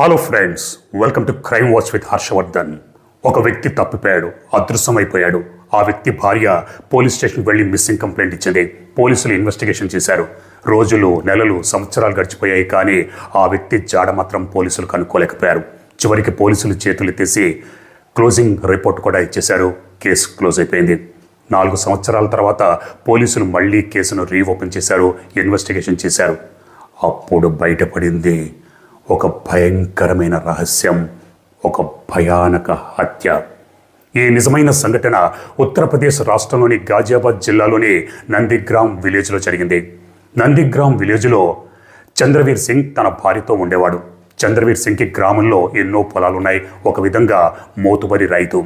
Hello friends welcome to crime watch with Harshavardhan ఒక వ్యక్తి తప్పిపోయాడు అదృశ్యమైపోయాడు. ఆ వ్యక్తి భార్య పోలీస్ స్టేషన్కి వెళ్ళి మిస్సింగ్ కంప్లైంట్ ఇచ్చింది. పోలీసులు ఇన్వెస్టిగేషన్ చేశారు. రోజులు నెలలు సంవత్సరాలు గడిచిపోయాయి కానీ ఆ వ్యక్తి జాడ మాత్రం పోలీసులు కనుక్కోలేకపోయారు చివరికి పోలీసులు చేతులు తీసి క్లోజింగ్ రిపోర్ట్ కూడా ఇచ్చేశారు. కేసు క్లోజ్ అయిపోయింది. నాలుగు సంవత్సరాల తర్వాత పోలీసులు మళ్ళీ కేసును రీఓపెన్ చేశారు ఇన్వెస్టిగేషన్ చేశారు. అప్పుడు బయటపడింది ఒక భయంకరమైన రహస్యం ఒక భయానక హత్య. ఈ నిజమైన సంఘటన ఉత్తరప్రదేశ్ రాష్ట్రంలోని గాజియాబాద్ జిల్లాలోని నందిగ్రామ్ విలేజ్లో జరిగింది. నందిగ్రామ్ విలేజ్లో చంద్రవీర్ సింగ్ తన భార్యతో ఉండేవాడు. చంద్రవీర్ సింగ్కి గ్రామంలో ఎన్నో పొలాలున్నాయి. ఒక విధంగా మోతుబరి రైతు.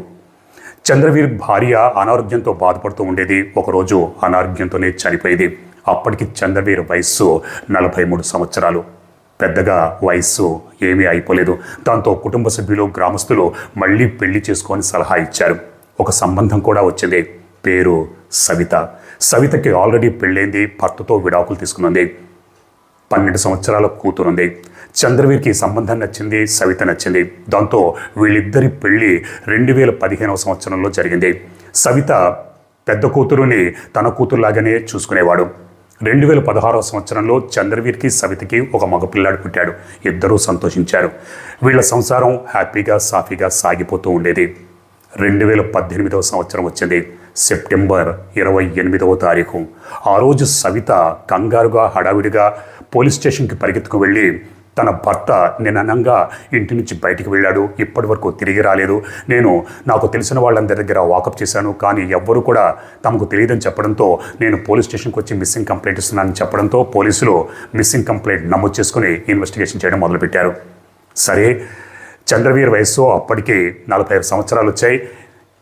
చంద్రవీర్ భార్య అనారోగ్యంతో బాధపడుతూ ఉండేది. ఒకరోజు అనారోగ్యంతోనే చనిపోయేది. అప్పటికి చంద్రవీర్ వయస్సు నలభై మూడు సంవత్సరాలు. పెద్దగా వయస్సు ఏమీ అయిపోలేదు. దాంతో కుటుంబ సభ్యులు గ్రామస్తులు మళ్ళీ పెళ్ళి చేసుకొని సలహా ఇచ్చారు. ఒక సంబంధం కూడా వచ్చింది. పేరు సవిత. సవితకి ఆల్రెడీ పెళ్ళైంది. భర్తతో విడాకులు తీసుకున్నది పన్నెండు సంవత్సరాల కూతురుంది. చంద్రవీర్కి సంబంధం నచ్చింది. సవిత నచ్చింది. దాంతో వీళ్ళిద్దరి పెళ్ళి రెండు వేల పదిహేనవ సంవత్సరంలో జరిగింది. సవిత పెద్ద కూతురుని తన కూతురులాగానే చూసుకునేవాడు. రెండు వేల పదహారవ సంవత్సరంలో చంద్రవీర్కి సవితకి ఒక మగపిల్లాడు పుట్టాడు. ఇద్దరూ సంతోషించారు. వీళ్ళ సంసారం హ్యాపీగా సాఫీగా సాగిపోతూ ఉండేది. రెండు వేల పద్దెనిమిదవ సంవత్సరం వచ్చింది. సెప్టెంబర్ ఇరవై ఎనిమిదవ తారీఖు. ఆ రోజు సవిత కంగారుగా హడావిడిగా పోలీస్ స్టేషన్కి పరిగెత్తుకు వెళ్ళి తన భర్త నిన్ననంగా ఇంటి నుంచి బయటికి వెళ్ళాడు. ఇప్పటి వరకు తిరిగి రాలేదు. నేను నాకు తెలిసిన వాళ్ళందరి దగ్గర వాకప్ చేశాను. కానీ ఎవ్వరూ కూడా తమకు తెలియదని చెప్పడంతో నేను పోలీస్ స్టేషన్కి వచ్చి మిస్సింగ్ కంప్లైంట్ ఇస్తున్నానని చెప్పడంతో పోలీసులు మిస్సింగ్ కంప్లైంట్ నమోదు చేసుకుని ఇన్వెస్టిగేషన్ చేయడం మొదలుపెట్టారు. సరే చంద్రవీర్ వయస్సు అప్పటికి నలభై ఐదు సంవత్సరాలు వచ్చాయి.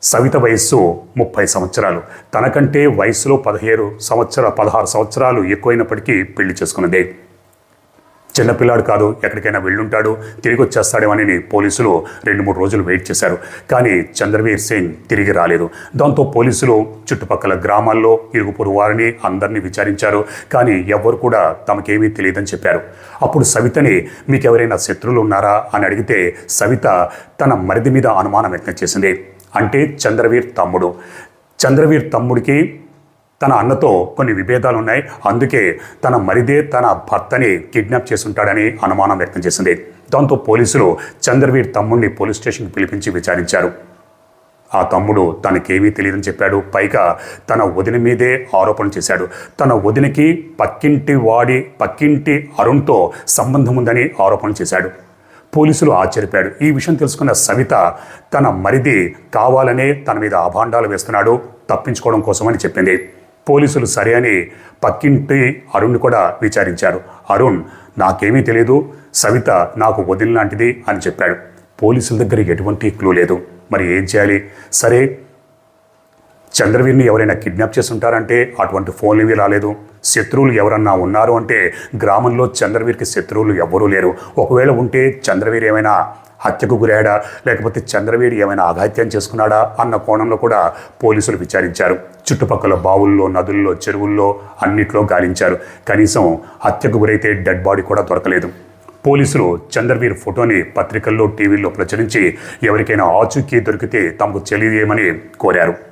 సవిత వయస్సు ముప్పై సంవత్సరాలు. తనకంటే వయసులో పదిహేడు సంవత్సర పదహారు సంవత్సరాలు ఎక్కువైనప్పటికీ పెళ్ళి చేసుకున్నదే. చిన్నపిల్లాడు కాదు ఎక్కడికైనా వెళ్ళుంటాడు తిరిగి వచ్చేస్తాడేమని పోలీసులు రెండు మూడు రోజులు వెయిట్ చేశారు. కానీ చంద్రవీర్ సింగ్ తిరిగి రాలేదు. దాంతో పోలీసులు చుట్టుపక్కల గ్రామాల్లో ఇరుగు పొరుగు వారిని అందరినీ విచారించారు. కానీ ఎవ్వరు కూడా తమకేమీ తెలియదని చెప్పారు. అప్పుడు సవితని మీకు ఎవరైనా శత్రువులు ఉన్నారా? అని అడిగితే సవిత తన మరిది మీద అనుమానం వ్యక్తం చేసింది. అంటే చంద్రవీర్ తమ్ముడు. చంద్రవీర్ తమ్ముడికి తన అన్నతో కొన్ని విభేదాలు ఉన్నాయి. అందుకే తన మరిదే తన భర్తని కిడ్నాప్ చేసుంటాడని అనుమానం వ్యక్తం చేసింది. దాంతో పోలీసులు చంద్రవీర్ తమ్ముడిని పోలీస్ స్టేషన్కి పిలిపించి విచారించారు. ఆ తమ్ముడు తనకేమీ తెలియదని చెప్పాడు. పైగా తన వదిన మీదే ఆరోపణ చేశాడు. తన వదినకి పక్కింటి వాడి పక్కింటి అరుణ్తో సంబంధం ఉందని ఆరోపణ చేశాడు. పోలీసులు ఆశ్చర్యపోయాడు ఈ విషయం తెలుసుకున్న సవిత తన మరిది కావాలనే తన మీద అభాండాలు వేస్తున్నాడు. తప్పించుకోవడం కోసమని చెప్పింది. పోలీసులు సరే అని పక్కింటి అరుణ్ కూడా విచారించారు. అరుణ్ నాకేమీ తెలియదు సవిత నాకు వదిలి లాంటిది అని చెప్పాడు. పోలీసుల దగ్గర ఎటువంటి క్లూ లేదు. మరి ఏం చేయాలి? సరే చంద్రవీర్ని ఎవరైనా కిడ్నాప్ చేస్తుంటారంటే అటువంటి ఫోన్లు ఏమీ రాలేదు. శత్రువులు ఎవరన్నా ఉన్నారు అంటే గ్రామంలో చంద్రవీర్కి శత్రువులు ఎవ్వరూ లేరు. ఒకవేళ ఉంటే చంద్రవీర్ ఏమైనా హత్యకు గురయ్యాడా? లేకపోతే చంద్రవీరు ఏమైనా అఘాత్యం చేసుకున్నాడా? అన్న కోణంలో కూడా పోలీసులు విచారించారు. చుట్టుపక్కల బావుల్లో నదుల్లో చెరువుల్లో అన్నిట్లో గాలించారు. కనీసం హత్యకు గురైతే డెడ్ బాడీ కూడా దొరకలేదు. పోలీసులు చంద్రవీర్ ఫోటోని పత్రికల్లో టీవీల్లో ప్రచురించి ఎవరికైనా ఆచూకీ దొరికితే తమకు తెలియజేయమని కోరారు.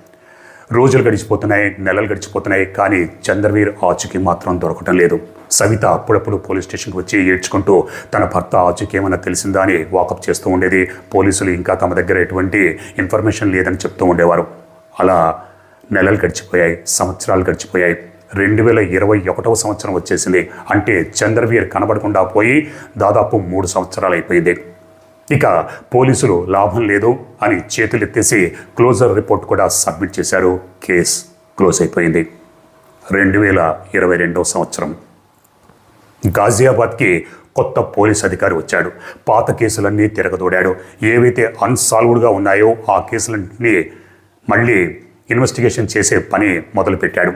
రోజులు గడిచిపోతున్నాయి నెలలు గడిచిపోతున్నాయి కానీ చంద్రవీర్ ఆచూకీ మాత్రం దొరకటం లేదు. సవిత అప్పుడప్పుడు పోలీస్ స్టేషన్కి వచ్చి ఏడ్చుకుంటూ తన భర్త ఆచూకీ ఏమైనా తెలిసిందా అని వాకప్ చేస్తూ ఉండేది. పోలీసులు ఇంకా తమ దగ్గర ఎటువంటి ఇన్ఫర్మేషన్ లేదని చెప్తూ ఉండేవారు. అలా నెలలు గడిచిపోయాయి సంవత్సరాలు గడిచిపోయాయి. రెండు వేల ఇరవై ఒకటవ సంవత్సరం వచ్చేసింది. అంటే చంద్రవీర్ కనబడకుండా పోయి దాదాపు మూడు సంవత్సరాలు అయిపోయింది. ఇక పోలీసులు లాభం లేదు అని చేతులెత్తేసి క్లోజర్ రిపోర్ట్ కూడా సబ్మిట్ చేశారు. కేస్ క్లోజ్ అయిపోయింది. రెండు వేల ఇరవై రెండవ సంవత్సరం. గాజియాబాద్కి కొత్త పోలీస్ అధికారి వచ్చాడు. పాత కేసులన్నీ తిరగదోడాడు. ఏవైతే అన్సాల్వ్డ్గా ఉన్నాయో ఆ కేసులన్నీ మళ్ళీ ఇన్వెస్టిగేషన్ చేసే పని మొదలుపెట్టాడు.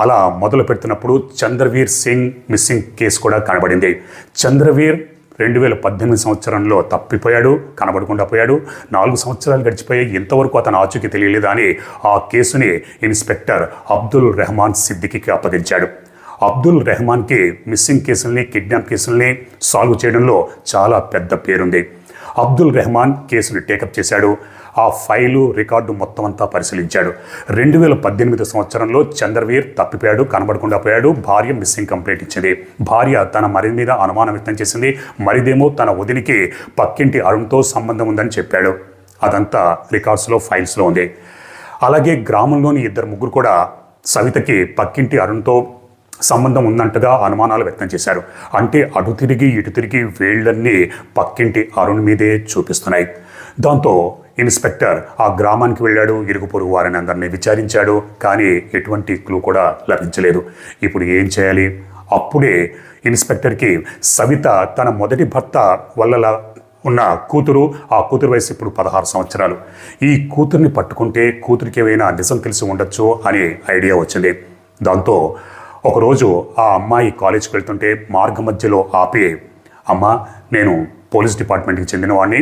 అలా మొదలు పెడుతున్నప్పుడు చంద్రవీర్ సింగ్ మిస్సింగ్ కేసు కూడా కనబడింది. చంద్రవీర్ రెండు వేల పద్దెనిమిది సంవత్సరంలో తప్పిపోయాడు కనబడకుండా పోయాడు. నాలుగు సంవత్సరాలు గడిచిపోయి ఇంతవరకు అతను ఆచూకీ తెలియలేదు అని ఆ కేసుని ఇన్స్పెక్టర్ అబ్దుల్ రెహమాన్ సిద్దికి అప్పగించాడు. అబ్దుల్ రెహమాన్కి మిస్సింగ్ కేసుల్ని కిడ్నాప్ కేసుల్ని సాల్వ్ చేయడంలో చాలా పెద్ద పేరుంది. అబ్దుల్ రెహమాన్ కేసును టేకప్ చేశాడు. ఆ ఫైలు రికార్డు మొత్తం అంతా పరిశీలించాడు. రెండు వేల పద్దెనిమిది సంవత్సరంలో చంద్రవీర్ తప్పిపోయాడు కనబడకుండా పోయాడు భార్య మిస్సింగ్ కంప్లైంట్ ఇచ్చింది. భార్య తన మరి మీద అనుమానం వ్యక్తం చేసింది. మరిదేమో తన వదినికి పక్కింటి అరుణ్తో సంబంధం ఉందని చెప్పాడు. అదంతా రికార్డ్స్లో ఫైల్స్లో ఉంది. అలాగే గ్రామంలోని ఇద్దరు ముగ్గురు కూడా సవితకి పక్కింటి అరుణ్తో సంబంధం ఉందంటగా అనుమానాలు వ్యక్తం చేశారు. అంటే అటు తిరిగి ఇటు తిరిగి వేళ్ళన్నీ పక్కింటి అరుణ్ మీదే చూపిస్తున్నాయి. దాంతో ఇన్స్పెక్టర్ ఆ గ్రామానికి వెళ్ళాడు ఇరుగు పొరుగు వారిని అందరినీ విచారించాడు కానీ ఎటువంటి క్లూ కూడా లభించలేదు. ఇప్పుడు ఏం చేయాలి? అప్పుడే ఇన్స్పెక్టర్కి సవిత తన మొదటి భర్త వల్ల ఉన్న కూతురు ఆ కూతురు వయసు ఇప్పుడు పదహారు సంవత్సరాలు. ఈ కూతుర్ని పట్టుకుంటే కూతురికి ఏమైనా నిజం తెలిసి ఉండొచ్చు అనే ఐడియా వచ్చింది. దాంతో ఒకరోజు ఆ అమ్మాయి కాలేజ్కి వెళ్తుంటే మార్గ మధ్యలో ఆపి అమ్మ నేను పోలీస్ డిపార్ట్మెంట్కి చెందినవాడిని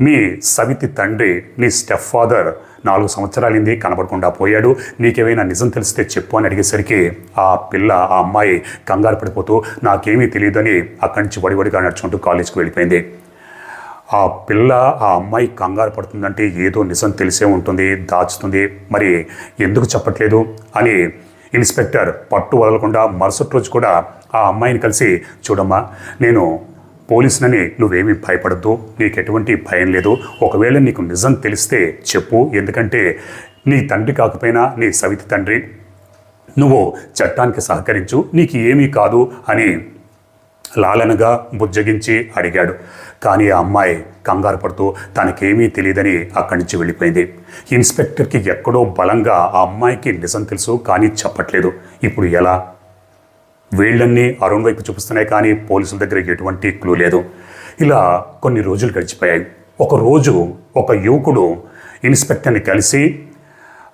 మీ సవితి తండ్రి నీ స్టెప్ ఫాదర్ నాలుగు సంవత్సరాలైంది కనబడకుండా పోయాడు. నీకేమైనా నిజం తెలిస్తే చెప్పు అని అడిగేసరికి ఆ పిల్ల ఆ అమ్మాయి కంగారు పడిపోతూ నాకేమీ తెలియదని అక్కడి నుంచి వడివడిగా నడుచుకుంటూ కాలేజ్కి వెళ్ళిపోయింది ఆ పిల్ల ఆ అమ్మాయి కంగారు పడుతుందంటే ఏదో నిజం తెలిసే ఉంటుంది దాచుతుంది. మరి ఎందుకు చెప్పట్లేదు? అని ఇన్స్పెక్టర్ పట్టు వదలకుండా మరుసటి రోజు కూడా ఆ అమ్మాయిని కలిసి చూడమ్మా నేను పోలీసునని నువ్వేమీ భయపడద్దు నీకు ఎటువంటి భయం లేదు. ఒకవేళ నీకు నిజం తెలిస్తే చెప్పు ఎందుకంటే నీ తండ్రి కాకపోయినా నీ సవితి తండ్రి నువ్వు చట్టానికి సహకరించు నీకు ఏమీ కాదు అని లాలనగా బుజ్జగించి అడిగాడు. కానీ ఆ అమ్మాయి కంగారు పడుతూ తనకేమీ తెలియదని అక్కడి నుంచి వెళ్ళిపోయింది. ఇన్స్పెక్టర్కి ఎక్కడో బలంగా ఆ అమ్మాయికి నిజం తెలుసు కానీ చెప్పట్లేదు. ఇప్పుడు ఎలా? వీళ్ళన్నీ అరుణ్ వైపు చూపిస్తున్నాయి కానీ పోలీసుల దగ్గర ఎటువంటి క్లూ లేదు. ఇలా కొన్ని రోజులు గడిచిపోయాయి. ఒకరోజు ఒక యువకుడు ఇన్స్పెక్టర్ని కలిసి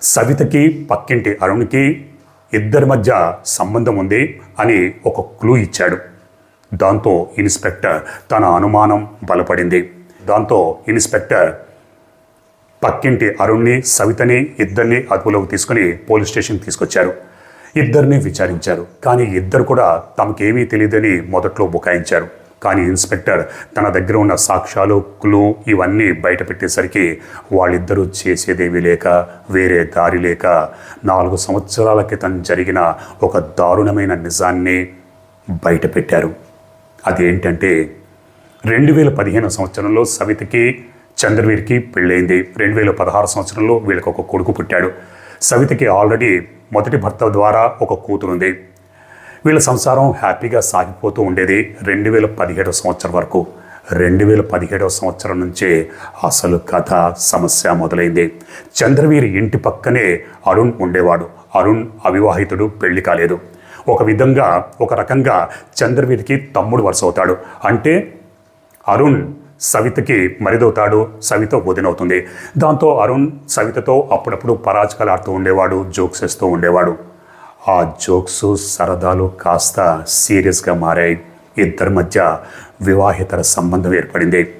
సవితకి పక్కింటి అరుణ్కి ఇద్దరి మధ్య సంబంధం ఉంది అని ఒక క్లూ ఇచ్చాడు. దాంతో ఇన్స్పెక్టర్ తన అనుమానం బలపడింది. దాంతో ఇన్స్పెక్టర్ పక్కింటి అరుణ్ని సవితని ఇద్దరిని అదుపులోకి తీసుకుని పోలీస్ స్టేషన్ తీసుకొచ్చారు. ఇద్దరిని విచారించారు. కానీ ఇద్దరు కూడా తమకేమీ తెలియదని మొదట్లో బుకాయించారు. కానీ ఇన్స్పెక్టర్ తన దగ్గర ఉన్న సాక్ష్యాలు క్లూ ఇవన్నీ బయట పెట్టేసరికి వాళ్ళిద్దరూ చేసేదేమీ లేక వేరే దారి లేక నాలుగు సంవత్సరాల క్రితం జరిగిన ఒక దారుణమైన నిజాన్ని బయట పెట్టారు. అదేంటంటే రెండు వేల పదిహేను సంవత్సరంలో సవితకి చంద్రవీర్కి పెళ్ళైంది. రెండు వేల పదహారు సంవత్సరంలో వీళ్ళకి ఒక కొడుకు పుట్టాడు. సవితకి ఆల్రెడీ మొదటి భర్త ద్వారా ఒక కూతురుంది. వీళ్ళ సంసారం హ్యాపీగా సాగిపోతూ ఉండేది రెండు వేల పదిహేడవ సంవత్సరం వరకు. రెండు వేల పదిహేడవ సంవత్సరం నుంచే అసలు కథ సమస్య మొదలైంది. చంద్రవీరి ఇంటి పక్కనే అరుణ్ ఉండేవాడు. అరుణ్ అవివాహితుడు పెళ్ళి కాలేదు. ఒక విధంగా ఒక రకంగా చంద్రవీరికి తమ్ముడు వరుస అవుతాడు అంటే అరుణ్ సవితకి మరిదవుతాడు సవిత వదినవుతుంది. దాంతో అరుణ్ సవితతో అప్పుడప్పుడు పరాజకాలు ఆడుతూ ఉండేవాడు జోక్స్ వేస్తూ ఉండేవాడు. ఆ జోక్స్ సరదాలు కాస్త సీరియస్గా మారాయి. ఇద్దరి మధ్య వివాహేతర సంబంధం ఏర్పడింది.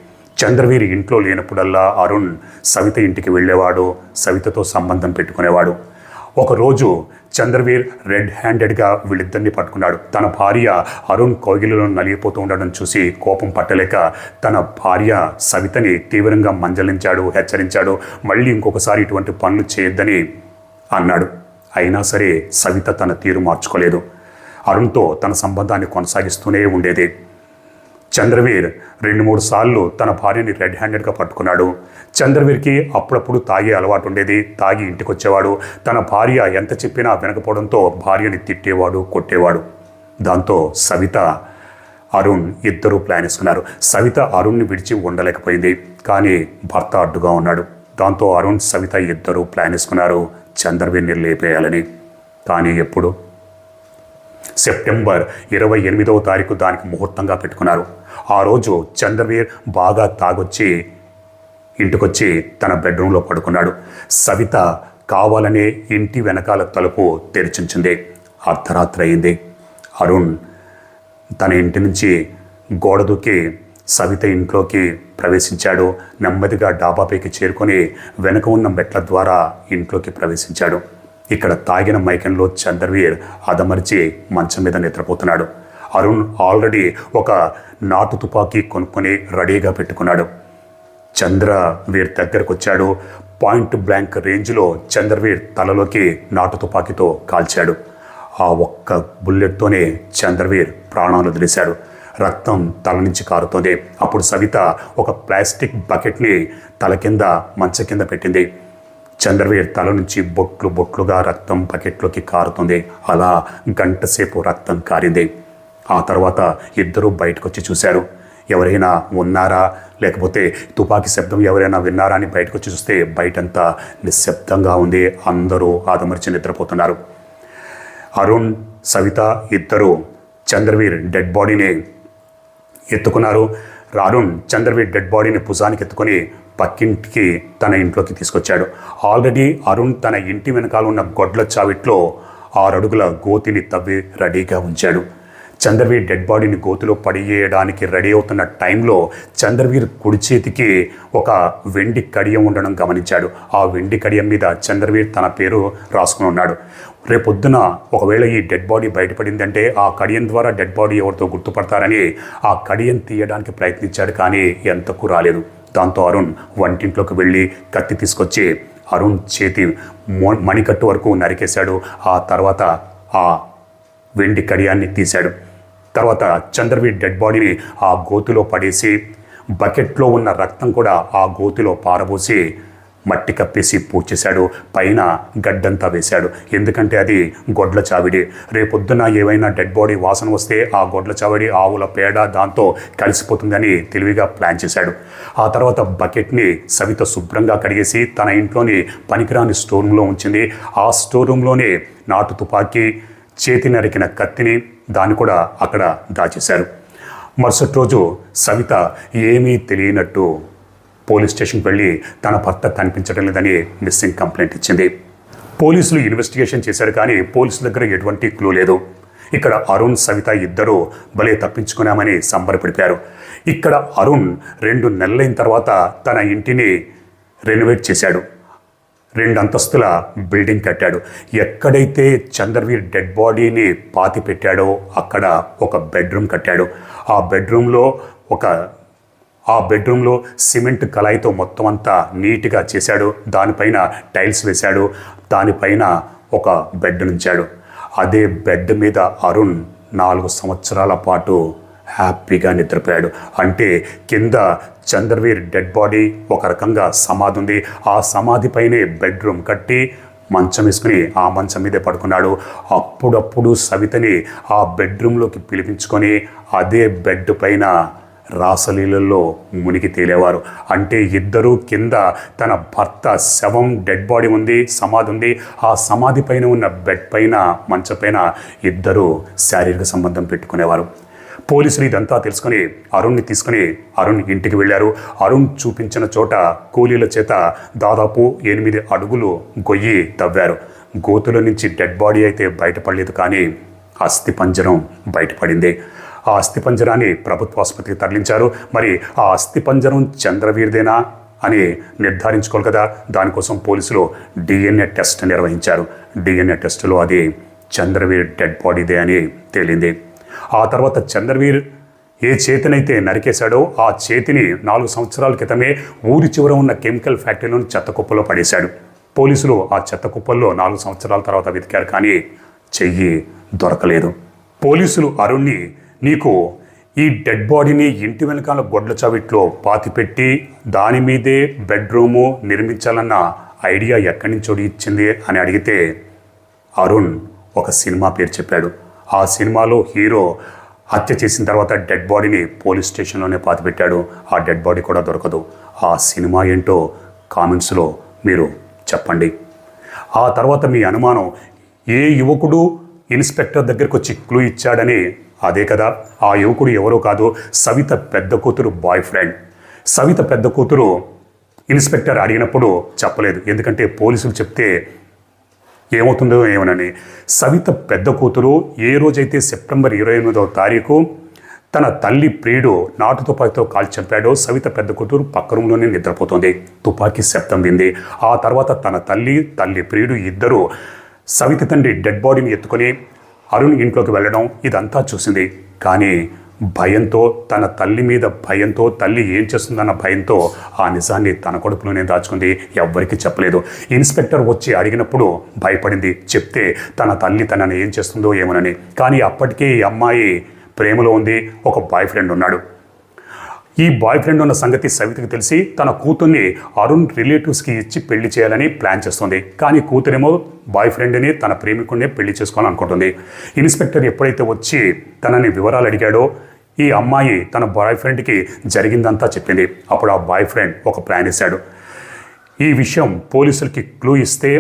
చంద్రవీరి ఇంట్లో లేనప్పుడల్లా అరుణ్ సవిత ఇంటికి వెళ్ళేవాడు సవితతో సంబంధం పెట్టుకునేవాడు. ఒకరోజు చంద్రవీర్ రెడ్ హ్యాండెడ్గా వీళ్ళిద్దరిని పట్టుకున్నాడు. తన భార్య అరుణ్ కోగిలిలో నలిగిపోతూ ఉండడం చూసి కోపం పట్టలేక తన భార్య సవితని తీవ్రంగా మంజలించాడు హెచ్చరించాడు. మళ్ళీ ఇంకొకసారి ఇటువంటి పనులు చేయొద్దని అన్నాడు. అయినా సరే సవిత తన తీరు మార్చుకోలేదు. అరుణ్తో తన సంబంధాన్ని కొనసాగిస్తూనే ఉండేది. చంద్రవీర్ రెండు మూడు సార్లు తన భార్యని రెడ్ హ్యాండెడ్గా పట్టుకున్నాడు. చంద్రవీర్కి అప్పుడప్పుడు తాగే అలవాటు ఉండేది. తాగి ఇంటికి వచ్చేవాడు తన భార్య ఎంత చెప్పినా వినకపోవడంతో భార్యని తిట్టేవాడు కొట్టేవాడు. దాంతో సవిత అరుణ్ ఇద్దరూ ప్లాన్ వేసుకున్నారు సవిత అరుణ్ని విడిచి ఉండలేకపోయింది. కానీ భర్త అడ్డుగా ఉన్నాడు. దాంతో అరుణ్ సవిత ఇద్దరూ ప్లాన్ వేసుకున్నారు చంద్రవీర్ని లేపేయాలని. కానీ ఎప్పుడు? సెప్టెంబర్ ఇరవై ఎనిమిదవ తారీఖు దానికి ముహూర్తంగా పెట్టుకున్నారు. ఆ రోజు చంద్రవీర్ బాగా తాగొచ్చి ఇంటికొచ్చి తన బెడ్రూమ్లో పడుకున్నాడు. సవిత కావాలనే ఇంటి వెనకాల తలుపు తెరిచించింది. అర్ధరాత్రి అయింది. అరుణ్ తన ఇంటి నుంచి గోడ దూకి సవిత ఇంట్లోకి ప్రవేశించాడు. నెమ్మదిగా డాబాపైకి చేరుకొని వెనక ఉన్న మెట్ల ద్వారా ఇంట్లోకి ప్రవేశించాడు. ఇక్కడ తాగిన మైకంలో చంద్రవీర్ అదమర్చి మంచం మీద నిద్రపోతున్నాడు. అరుణ్ ఆల్రెడీ ఒక నాటు తుపాకీ కొనుక్కొని రెడీగా పెట్టుకున్నాడు. చంద్రవీర్ దగ్గరకు వచ్చాడు పాయింట్ బ్లాంక్ రేంజ్లో చంద్రవీర్ తలలోకి నాటు తుపాకీతో కాల్చాడు. ఆ ఒక్క బుల్లెట్తోనే చంద్రవీర్ ప్రాణాలు వదిలేశాడు. రక్తం తల నుంచి కారుతోంది. అప్పుడు సవిత ఒక ప్లాస్టిక్ బకెట్ని తల కింద మంచ కింద పెట్టింది. చంద్రవీర్ తల నుంచి బొట్లు బొట్లుగా రక్తం బకెట్లోకి కారుతుంది. అలా గంటసేపు రక్తం కారింది. ఆ తర్వాత ఇద్దరూ బయటకు వచ్చి చూశారు. ఎవరైనా ఉన్నారా? లేకపోతే తుపాకీ శబ్దం ఎవరైనా విన్నారా అని బయటకు వచ్చి చూస్తే బయటంతా నిశ్శబ్దంగా ఉంది. అందరూ ఆదమర్చి నిద్రపోతున్నారు. అరుణ్ సవిత ఇద్దరు చంద్రవీర్ డెడ్ బాడీని ఎత్తుకున్నారు. అరుణ్ చంద్రవీర్ డెడ్ బాడీని భుజానికి ఎత్తుకొని పక్కింటికి తన ఇంట్లోకి తీసుకొచ్చాడు. ఆల్రెడీ అరుణ్ తన ఇంటి వెనకాల ఉన్న గొడ్ల చావిట్లో ఆరడుగుల గోతిని తవ్వి రెడీగా ఉంచాడు. చంద్రవీర్ డెడ్ బాడీని గోతిలో పడియేయడానికి రెడీ అవుతున్న టైంలో చంద్రవీర్ కుడి చేతికి ఒక వెండి కడియం ఉండడం గమనించాడు. ఆ వెండి కడియం మీద చంద్రవీర్ తన పేరు రాసుకుని ఉన్నాడు. రేపొద్దున ఒకవేళ ఈ డెడ్ బాడీ బయటపడిందంటే ఆ కడియం ద్వారా డెడ్ బాడీ ఎవరితో గుర్తుపడతారని ఆ కడియం తీయడానికి ప్రయత్నించాడు కానీ ఎంతకు రాలేదు. దాంతో అరుణ్ వంటింట్లోకి వెళ్ళి కత్తి తీసుకొచ్చి అరుణ్ చేతి మణికట్టు వరకు నరికేశాడు. ఆ తర్వాత ఆ వెండి కడియాన్ని తీశాడు. తర్వాత చంద్రవి డెడ్ బాడీని ఆ గోతులో పడేసి బకెట్లో ఉన్న రక్తం కూడా ఆ గోతిలో పారబోసి మట్టి కప్పేసి పూడ్చేశాడు పైన గడ్డంతా వేశాడు. ఎందుకంటే అది గొడ్ల చావిడి. రేపొద్దున ఏవైనా డెడ్ బాడీ వాసన వస్తే ఆ గొడ్ల చావిడి ఆవుల పేడ దాంతో కలిసిపోతుందని తెలివిగా ప్లాన్ చేశాడు. ఆ తర్వాత బకెట్ని సవిత శుభ్రంగా కడిగేసి తన ఇంట్లోని పనికిరాని స్టోర్ రూమ్లో ఉంచింది. ఆ స్టోర్ రూమ్లోనే నాటు తుపాకీ చేతి నరికిన కత్తిని దాన్ని కూడా అక్కడ దాచేశారు. మరుసటి రోజు సవిత ఏమీ తెలియనట్టు పోలీస్ స్టేషన్కి వెళ్ళి తన భర్త కనిపించడం లేదని మిస్సింగ్ కంప్లైంట్ ఇచ్చింది. పోలీసులు ఇన్వెస్టిగేషన్ చేశారు కానీ పోలీసుల దగ్గర ఎటువంటి క్లూ లేదు. ఇక్కడ అరుణ్ సవిత ఇద్దరూ భలే తప్పించుకున్నామని సంబరపడిపారు ఇక్కడ అరుణ్ రెండు నెలలైన తర్వాత తన ఇంటిని రెనోవేట్ చేశాడు. రెండు అంతస్తుల బిల్డింగ్ కట్టాడు. ఎక్కడైతే చంద్రవీర్ డెడ్ బాడీని పాతి పెట్టాడో అక్కడ ఒక బెడ్రూమ్ కట్టాడు. ఆ బెడ్రూమ్లో ఒక ఆ బెడ్రూమ్లో సిమెంట్ కళాయితో మొత్తం అంతా నీట్గా చేశాడు. దానిపైన టైల్స్ వేశాడు. దానిపైన ఒక బెడ్ నుంచాడు అదే బెడ్ మీద అరుణ్ నాలుగు సంవత్సరాల పాటు హ్యాపీగా నిద్రపోయాడు. అంటే కింద చంద్రవీర్ డెడ్ బాడీ ఒక రకంగా సమాధి ఉంది. ఆ సమాధి పైనే బెడ్రూమ్ కట్టి మంచం వేసుకుని ఆ మంచం మీదే పడుకున్నాడు. అప్పుడప్పుడు సవితని ఆ బెడ్రూమ్లోకి పిలిపించుకొని అదే బెడ్ పైన రాసలీలలో మునిగి తేలేవారు. అంటే ఇద్దరు కింద తన భర్త శవం డెడ్ బాడీ ఉంది సమాధి ఉంది. ఆ సమాధి పైన ఉన్న బెడ్ పైన మంచపైన ఇద్దరు శారీరక సంబంధం పెట్టుకునేవారు. పోలీసులు ఇదంతా తెలుసుకొని అరుణ్ని తీసుకుని అరుణ్ ఇంటికి వెళ్ళారు. అరుణ్ చూపించిన చోట కూలీల చేత దాదాపు ఎనిమిది అడుగులు గొయ్యి తవ్వారు. గోతుల నుంచి డెడ్ బాడీ అయితే బయటపడలేదు కానీ అస్థి పంజరం బయటపడింది. ఆ అస్థి పంజరాన్ని ప్రభుత్వ ఆసుపత్రికి తరలించారు. మరి ఆ అస్థి పంజరం చంద్రవీర్దేనా అని నిర్ధారించుకోవాలి కదా. దానికోసం పోలీసులు డిఎన్ఏ టెస్ట్ నిర్వహించారు. డిఎన్ఏ టెస్టులో అది చంద్రవీర్ డెడ్ బాడీదే అని తేలింది. ఆ తర్వాత చంద్రవీర్ ఏ చేతినైతే నరికేశాడో ఆ చేతిని నాలుగు సంవత్సరాల క్రితమే ఊరి చివర ఉన్న కెమికల్ ఫ్యాక్టరీలోని చెత్త కుప్పలో పడేశాడు. పోలీసులు ఆ చెత్త కుప్పల్లో నాలుగు సంవత్సరాల తర్వాత వెతికారు కానీ చెయ్యి దొరకలేదు. పోలీసులు అరుణ్ణి నీకు ఈ డెడ్ బాడీని ఇంటి వెనకాల గొడ్ల చవిట్లో పాతిపెట్టి దాని మీదే బెడ్రూము నిర్మించాలన్న ఐడియా ఎక్కడి నుంచి ఇచ్చింది అని అడిగితే అరుణ్ ఒక సినిమా పేరు చెప్పాడు. ఆ సినిమాలో హీరో హత్య చేసిన తర్వాత డెడ్ బాడీని పోలీస్ స్టేషన్లోనే పాతిపెట్టాడు ఆ డెడ్ బాడీ కూడా దొరకదు. ఆ సినిమా ఏంటో కామెంట్స్లో మీరు చెప్పండి. ఆ తర్వాత మీ అనుమానం ఏ యువకుడు ఇన్స్పెక్టర్ దగ్గరకు వచ్చి క్లూ ఇచ్చాడని అదే కదా ఆ యువకుడు ఎవరో కాదు సవిత పెద్ద కూతురు బాయ్ ఫ్రెండ్ సవిత పెద్ద కూతురు ఇన్స్పెక్టర్ అడిగినప్పుడు చెప్పలేదు. ఎందుకంటే పోలీసులు చెప్తే ఏమవుతుందో ఏమోనని. సవిత పెద్ద కూతురు ఏ రోజైతే సెప్టెంబర్ ఇరవై ఎనిమిదవ తారీఖు తన తల్లి ప్రియుడు నాటు తుపాకీతో కాల్చి చంపాడో సవిత పెద్ద కూతురు పక్క రూమ్లోనే నిద్రపోతుంది. తుపాకీ శబ్దం వింది. ఆ తర్వాత తన తల్లి తల్లి ప్రియుడు ఇద్దరు సవిత తండ్రి డెడ్ బాడీని ఎత్తుకొని అరుణ్ ఇంట్లోకి వెళ్ళడం ఇదంతా చూసింది. కానీ భయంతో తన తల్లి మీద భయంతో తల్లి ఏం చేస్తుందన్న భయంతో ఆ నిజాన్ని తన కొడుకులోనే దాచుకుంది. ఎవ్వరికీ చెప్పలేదు. ఇన్స్పెక్టర్ వచ్చి అడిగినప్పుడు భయపడింది. చెప్తే తన తల్లి తనని ఏం చేస్తుందో ఏమోనని. కానీ అప్పటికే ఈ అమ్మాయి ప్రేమలో ఉంది. ఒక బాయ్ ఫ్రెండ్ ఉన్నాడు. ఈ బాయ్ ఫ్రెండ్ ఉన్న సంగతి సవితకి తెలిసి తన కూతుర్ని అరుణ్ రిలేటివ్స్కి ఇచ్చి పెళ్ళి చేయాలని ప్లాన్ చేస్తుంది. కానీ కూతురేమో బాయ్ ఫ్రెండ్ని తన ప్రేమికుడిని పెళ్ళి చేసుకోవాలనుకుంటుంది ఇన్స్పెక్టర్ ఎప్పుడైతే వచ్చి తనని వివరాలు అడిగాడో ఈ అమ్మాయి తన బాయ్ ఫ్రెండ్కి జరిగిందంతా చెప్పింది. అప్పుడు ఆ బాయ్ ఫ్రెండ్ ఒక ప్లాన్ వేశాడు. ఈ విషయం పోలీసులకి క్లూ ఇస్తే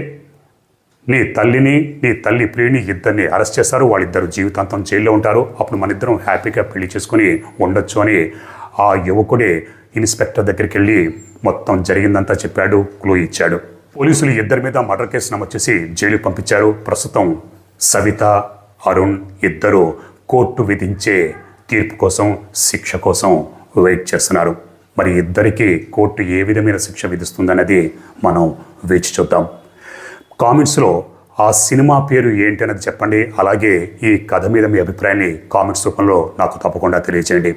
నీ తల్లిని నీ తల్లి ప్రియుని ఇద్దరిని అరెస్ట్ చేశారు. వాళ్ళిద్దరు జీవితాంతం జైల్లో ఉంటారు. అప్పుడు మన ఇద్దరం హ్యాపీగా పెళ్ళి చేసుకుని ఉండొచ్చు అని ఆ యువకుడే ఇన్స్పెక్టర్ దగ్గరికి వెళ్ళి మొత్తం జరిగిందంతా చెప్పాడు క్లూ ఇచ్చాడు. పోలీసులు ఇద్దరి మీద మర్డర్ కేసు నమోదు చేసి జైలు పంపించారు. ప్రస్తుతం సవిత అరుణ్ ఇద్దరు కోర్టు విధించే తీర్పు కోసం శిక్ష కోసం వెయిట్ చేస్తున్నారు. మరి ఇద్దరికి కోర్టు ఏ విధమైన శిక్ష విధిస్తుందన్నది మనం వేచి చూద్దాం. కామెంట్స్లో ఆ సినిమా పేరు ఏంటి అన్నది చెప్పండి. అలాగే ఈ కథ మీద మీ అభిప్రాయాన్ని కామెంట్స్ రూపంలో నాకు తప్పకుండా తెలియజేయండి.